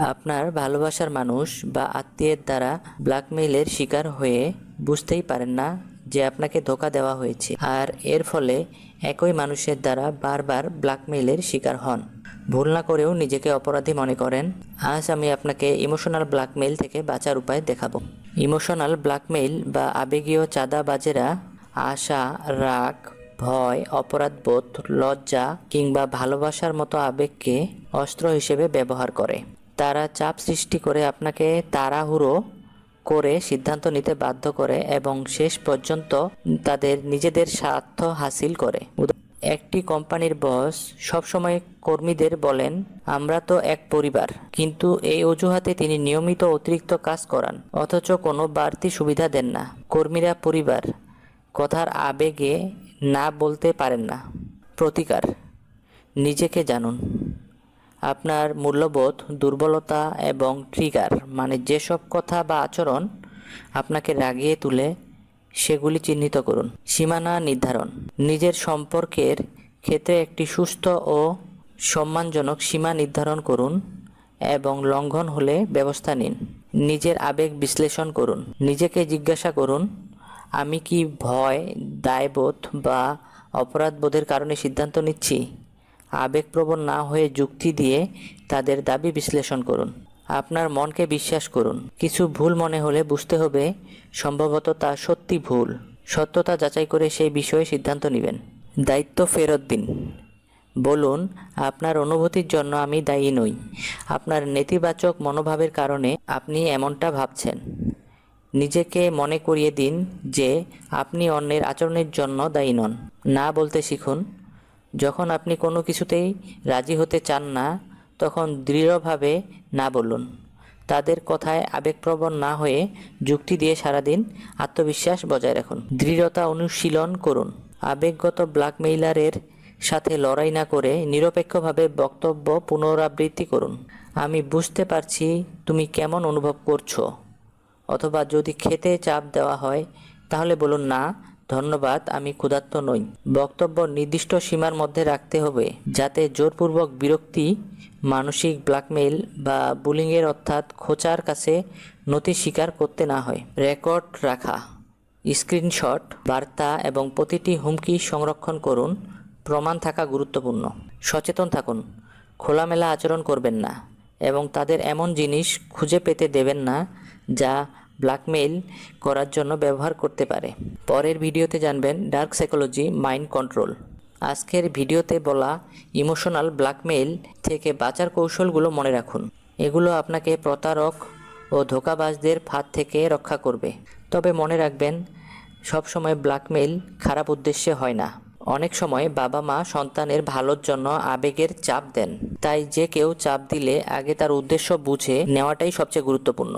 আপনার ভালোবাসার মানুষ বা আত্মীয়ের দ্বারা ব্ল্যাকমেইলের শিকার হয়ে বুঝতেই পারেন না যে আপনাকে ধোকা দেওয়া হয়েছে। আর এর ফলে একই মানুষের দ্বারা বারবার ব্ল্যাকমেইলের শিকার হন। ভুল না করেও নিজেকে অপরাধী মনে করেন। আজ আমি আপনাকে ইমোশনাল ব্ল্যাকমেইল থেকে বাঁচার উপায় দেখাবো। ইমোশনাল ব্ল্যাকমেইল বা আবেগীয় চাঁদাবাজেরা আশা, রাগ, ভয় অপরাধবোধ লজ্জা কিংবা ভালোবাসার মতো আবেগকে অস্ত্র হিসেবে ব্যবহার করে। তারা চাপ সৃষ্টি করে আপনাকে তাড়াহুড়ো করে সিদ্ধান্ত নিতে বাধ্য করে এবং শেষ পর্যন্ত তাদের নিজেদের স্বার্থ হাসিল করে। একটি কোম্পানির বস সবসময় কর্মীদের বলেন, আমরা তো এক পরিবার, কিন্তু এই অজুহাতে তিনি নিয়মিত অতিরিক্ত কাজ করান, অথচ কোনো বাড়তি সুবিধা দেন না। কর্মীরা পরিবার, কথার আবেগে না বলতে পারেন না। প্রতিকার, নিজেকে জানুন। আপনার মূল্যবোধ, দুর্বলতা এবং ট্রিগার মানে যেসব কথা বা আচরণ আপনাকে রাগিয়ে তুলে, সেগুলি চিহ্নিত করুন। সীমানা নির্ধারণ। নিজের সম্পর্কের ক্ষেত্রে একটি সুস্থ ও সম্মানজনক সীমা নির্ধারণ করুন এবং লঙ্ঘন হলে ব্যবস্থা নিন। নিজের আবেগ বিশ্লেষণ করুন। নিজেকে জিজ্ঞাসা করুন, আমি কি ভয়, দায়বোধ বা অপরাধবোধের কারণে সিদ্ধান্ত নিচ্ছি? আবেগপ্রবণ না হয়ে যুক্তি দিয়ে তাদের দাবি বিশ্লেষণ করুন। আপনার মনকে বিশ্বাস করুন। কিছু ভুল মনে হলে বুঝতে হবে, সম্ভবত তা সত্যি ভুল। সত্যতা যাচাই করে সেই বিষয়ে সিদ্ধান্ত নেবেন। দায়িত্ব ফেরত দিন। বলুন, আপনার অনুভূতির জন্য আমি দায়ী নই। আপনার নেতিবাচক মনোভাবের কারণে আপনি এমনটা ভাবছেন। নিজেকে মনে করিয়ে দিন যে আপনি অন্যের আচরণের জন্য দায়ী নন। না বলতে শিখুন যখন আপনি কোনো কিছুতেই রাজি হতে চান না, তখন দৃঢ়ভাবে না বলুন। তাদের কথায় আবেগপ্রবণ না হয়ে যুক্তি দিয়ে সারাদিন আত্মবিশ্বাস বজায় রাখুন। দৃঢ়তা অনুশীলন করুন। আবেগগত ব্ল্যাকমেইলারের সাথে লড়াই না করে নিরপেক্ষভাবে বক্তব্য পুনরাবৃত্তি করুন। আমি বুঝতে পারছি তুমি কেমন অনুভব করছ, অথবা যদি খেতে চাপ দেওয়া হয়, তাহলে বলুন না ধন্যবাদ, আমি ক্ষুধার্ত নই। বক্তব্য নির্দিষ্ট সীমার মধ্যে রাখতে হবে, যাতে জোরপূর্বক বিরক্তি, মানসিক ব্ল্যাকমেইল বা বুলিংয়ের অর্থাৎ খোঁচার কাছে নথি স্বীকার করতে না হয়। রেকর্ড রাখা, স্ক্রিনশট, বার্তা এবং প্রতিটি হুমকি সংরক্ষণ করুন, প্রমাণ থাকা গুরুত্বপূর্ণ। সচেতন থাকুন, খোলামেলা আচরণ করবেন না এবং তাদের এমন জিনিস খুঁজে পেতে দেবেন না যা ব্ল্যাকমেইল করার জন্য ব্যবহার করতে পারে। পরের ভিডিওতে জানবেন ডার্ক সাইকোলজি, মাইন্ড কন্ট্রোল। আজকের ভিডিওতে বলা ইমোশনাল ব্ল্যাকমেইল থেকে বাঁচার কৌশলগুলো মনে রাখুন। এগুলো আপনাকে প্রতারক ও ধোকাবাজদের ফাঁদ থেকে রক্ষা করবে। তবে মনে রাখবেন, সবসময় ব্ল্যাকমেইল খারাপ উদ্দেশ্যে হয় না। অনেক সময় বাবা মা সন্তানের ভালোর জন্য আবেগের চাপ দেন। তাই যে কেউ চাপ দিলে আগে তার উদ্দেশ্য বুঝে নেওয়াটাই সবচেয়ে গুরুত্বপূর্ণ।